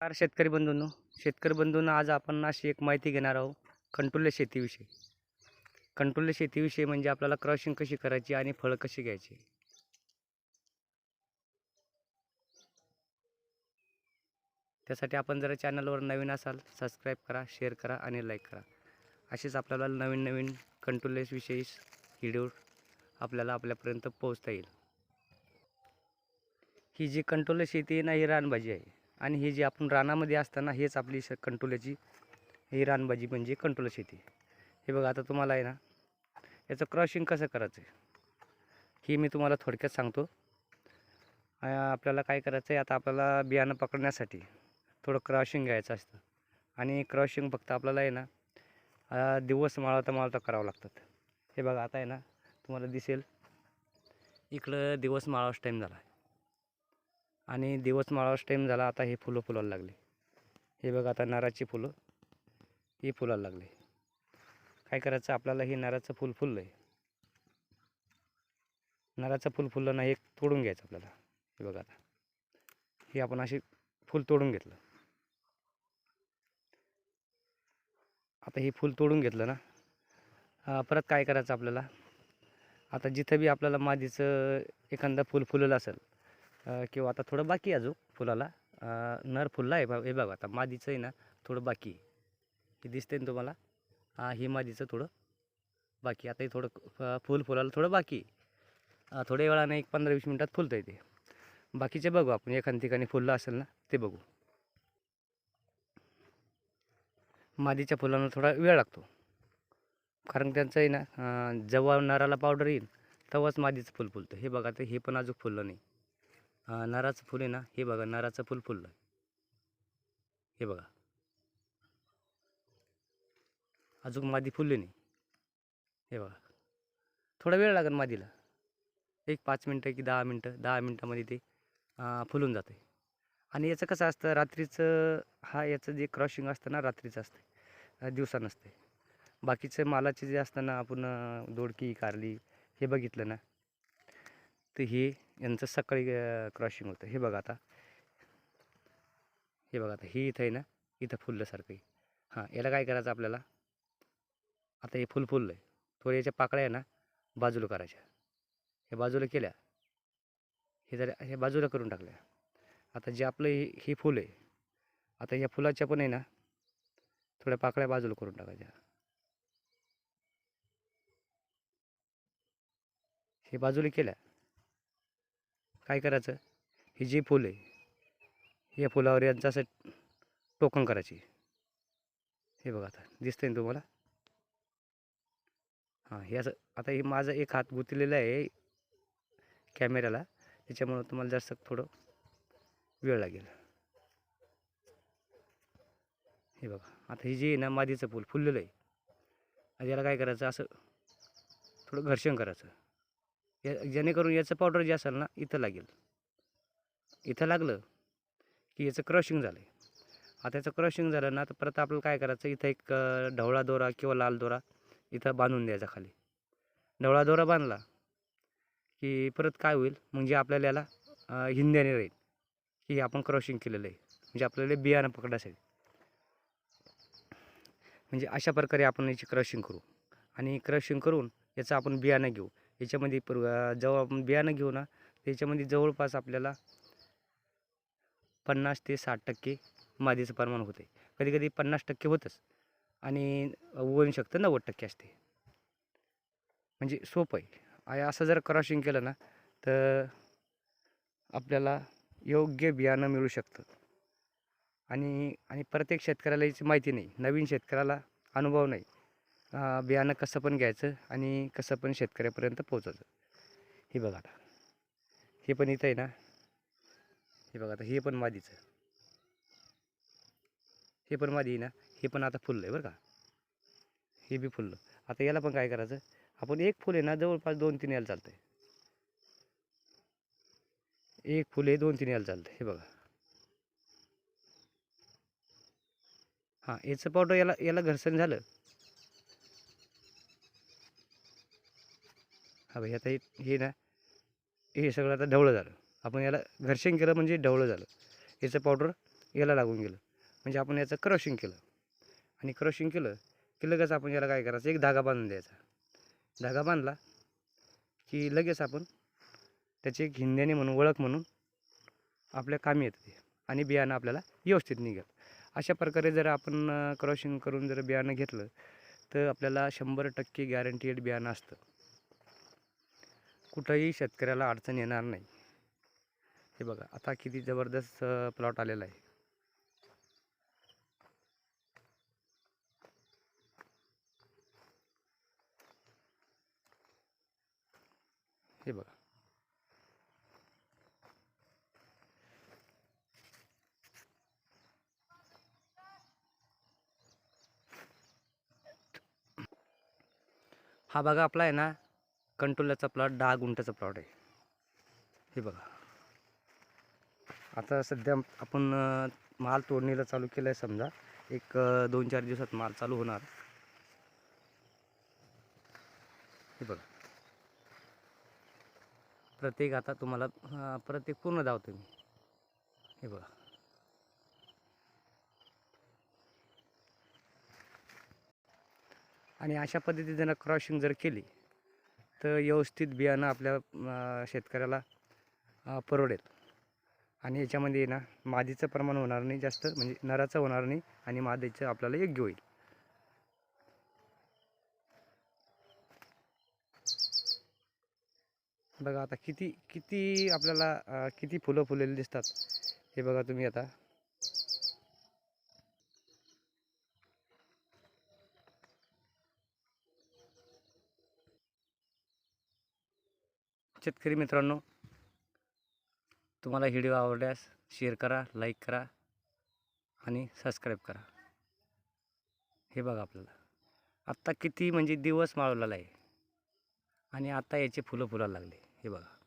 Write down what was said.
नमस्कार शेतकरी बंधूंनो. शेतकरी बंधूंना आज आपण अशी एक माहिती घेणार आहोत कंट्रोल शेतीविषयी. कंट्रोल शेतीविषयी म्हणजे आपल्याला क्रॉशिंग कशी करायची आणि फळं कशी घ्यायची? त्यासाठी आपण जर चॅनलवर नवीन असाल सबस्क्राईब करा शेअर करा आणि लाईक करा. असेच आपल्याला नवीन नवीन कंट्रोलेसविषयी व्हिडिओ आपल्याला आपल्यापर्यंत पोहोचता येईल. ही जी कंट्रोल शेती आहे ना ही रानभाजी आहे. आणि ही जी आपण रानामध्ये असताना हेच आपली श कंट्रोलाची ही रानभाजी म्हणजे कंट्रोल शेती. हे बघा आता तुम्हाला आहे ना याचं क्रॉशिंग कसं करायचं आहे मी तुम्हाला थोडक्यात सांगतो. आपल्याला काय करायचं आहे आता आपल्याला बियाणं पकडण्यासाठी थोडं क्रॉशिंग घ्यायचं असतं. आणि क्रॉशिंग फक्त आपल्याला आहे ना दिवस माळवता माळवता करावं लागतात. हे बघा आता आहे ना तुम्हाला दिसेल. इकडं दिवस माळावाच टाईम झाला. आहे आणि दिवस माळावाच टाईम झाला आता हे फुलं फुलायला लागले. हे बघा आता नाराची फुलं ही फुलायला लागले. काय करायचं? आपल्याला हे नाराचं फुल फुललं आहे नाराचं फुल फुललं ना हे तोडून घ्यायचं आपल्याला. हे बघा आता. हे आपण असे फुल तोडून घेतलं. आता हे फुल तोडून घेतलं ना. परत काय करायचं आपल्याला? आता जिथं बी आपल्याला मादीचं एखादं फुल फुललं असेल किंवा आता थोडं बाकी अजून फुलाला. नर फुलला आहे बा हे बघा आता मादीचं आहे ना थोडं बाकी हे दिसते ना तुम्हाला? हा हे मादीचं थोडं बाकी आता हे थोडं फुल फुलाला थोडं बाकी थोड्या वेळाने एक पंधरा वीस मिनटात फुलतं येते बाकीचे बघू आपण एखाद्या ठिकाणी फुललं असेल ना ते बघू. मादीच्या फुलांना थोडा वेळ लागतो. कारण त्यांचं आहे ना जेव्हा नराला पावडर येईल तेव्हाच मादीचं फुल फुलतं. हे बघा तर हे पण अजून फुललं नाही. नाराचं फुल आहे ना हे बघा नाराचं फुल फुललं. हे बघा. अजून मादी फुलली नाही. हे बघा. थोडा वेळ लागेल मादीला. एक पाच मिनटं की दहा मिनटं दहा मिनटामध्ये ते फुलून जाते. आणि याचं कसं असतं रात्रीचं हा याचं जे क्रॉशिंग असतं ना रात्रीचं असते दिवसा नसते बाकीचं मालाचे जे असतं ना आपण दोडकी कारली हे बघितलं ना तर हे यांचं सकाळी क्रॉशिंग होतं. हे बघा आता. हे बघा आता. हे इथं आहे ना इथं फुलल्यासारखं आहे. हां याला काय करायचं आपल्याला? आता हे फुल फुललं आहे थोडे याच्या पाकळ्या आहे ना बाजूला करायच्या. हे बाजूला केल्या. हे जर हे बाजूला करून टाकल्या. आता जे आपलं हे हे फुल आहे. आता ह्या फुलाच्या पण आहे ना थोड्या पाकळ्या बाजूला करून टाकायच्या. हे बाजूला केल्या. काय करायचं? हे जे फूल आहे या फुलावर यांचं असं टोकन करायची. हे बघा आता दिसतंय ना तुम्हाला? हां हे असं आता हे माझा एक हात गुंतलेला आहे कॅमेऱ्याला त्याच्यामुळं तुम्हाला जास्त थोडं वेळ लागेल. हे बघा आता हे जे आहे ना मादीचं फूल फुललेलं आहे आता याला काय करायचं? असं थोडं घर्षण करायचं. या जेणेकरून याचं पावडर जे असेल ना इथं लागेल. इथं लागलं की याचं क्रशिंग झालं आहे आता याचं क्रशिंग झालं ना तर परत आपल्याला काय करायचं? इथं एक ढवळा दोरा किंवा लाल दोरा इथं बांधून द्यायचा खाली. ढवळा दोरा बांधला की परत काय होईल? म्हणजे आपल्याला याला हिंद्याने राहील. की आपण क्रॉशिंग केलेलं आहे. म्हणजे आपल्याला बियाणं पकडायसाठी म्हणजे अशा प्रकारे आपण याची क्रशिंग करू. आणि क्रशिंग करून याचं आपण बियाणं घेऊ. याच्यामध्ये पूर्व जेव्हा आपण बियाणं घेऊ ना त्याच्यामध्ये जवळपास आपल्याला पन्नास ते साठ टक्के मादीचं प्रमाण होते कधी कधी पन्नास टक्के होतंच. आणि उगवू शकतं नव्वद टक्के असते. म्हणजे सोपं आहे. आणि असं जर क्रॉशिंग केलं ना तर आपल्याला योग्य बियाणं मिळू शकतं. आणि आणि प्रत्येक शेतकऱ्याला याची माहिती नाही. नवीन शेतकऱ्याला अनुभव नाही. बियाणं कसं पण घ्यायचं आणि कसं पण शेतकऱ्यापर्यंत पोहोचायचं. हे बघा आता. हे पण इथं आहे ना. हे बघा आता हे पण मादीचं. हे पण मादी आहे ना. हे पण आता फुललं आहे बरं का. हे बी फुललं. आता याला पण काय करायचं? आपण एक फुल आहे ना जवळपास दोन तीन यायला चालतं आहे एक फुल आहे दोन तीन यायला चालतं हे बघा. हां याचं पावडर याला याला घरसण झालं. हा भाई आता हे हे ना हे सगळं आता ढवळं झालं. आपण याला घर्षण केलं म्हणजे ढवळं झालं. याचं पावडर याला लागून गेलं. म्हणजे आपण याचं क्रशिंग केलं. आणि क्रशिंग केलं की लगेच आपण याला काय करायचं? एक धागा बांधून द्यायचा. धागा बांधला की लगेच आपण त्याची एक हिंद्याने म्हणून ओळख म्हणून आपल्या कामी येतं ते. आणि बियाणं आपल्याला व्यवस्थित निघेल. अशा प्रकारे जर आपण क्रॉशिंग करून जर बियाणं घेतलं तर आपल्याला शंभर टक्के गॅरंटीड बियाणं असतं. कुठंही शेतकऱ्याला अडचण येणार नाही. हे बघा आता किती जबरदस्त प्लॉट आलेला आहे. हे बघा. हा बघा आपला आहे ना कंटोल्याचा प्लॉट दहा गुंठ्याचा प्लॉट आहे. हे बघा. आता सध्या आपण माल तोडणीला चालू केला आहे समजा. एक दोन चार दिवसात माल चालू होणार. हे बघा. प्रत्येक आता तुम्हाला प्रत्येक पूर्ण धावतो मी. हे बघा. आणि अशा पद्धतीने जर क्रॉशिंग जर केली तर व्यवस्थित बियाणं आपल्या शेतकऱ्याला परवडेल. आणि याच्यामध्ये ना मादीचं प्रमाण होणार नाही जास्त म्हणजे नराचं होणार नाही आणि मादीचं आपल्याला योग्य होईल. बघा आता किती किती आपल्याला किती फुलं फुलेली दिसतात. हे बघा तुम्ही आता. शेतकरी मित्रांनो तुम्हाला व्हिडिओ आवडल्यास शेअर करा लाईक करा आणि सबस्क्राईब करा. हे बघा आपल्याला. आत्ता किती म्हणजे दिवस माळवलेला आहे आणि आता याचे फुलं फुलायला लागले. हे बघा.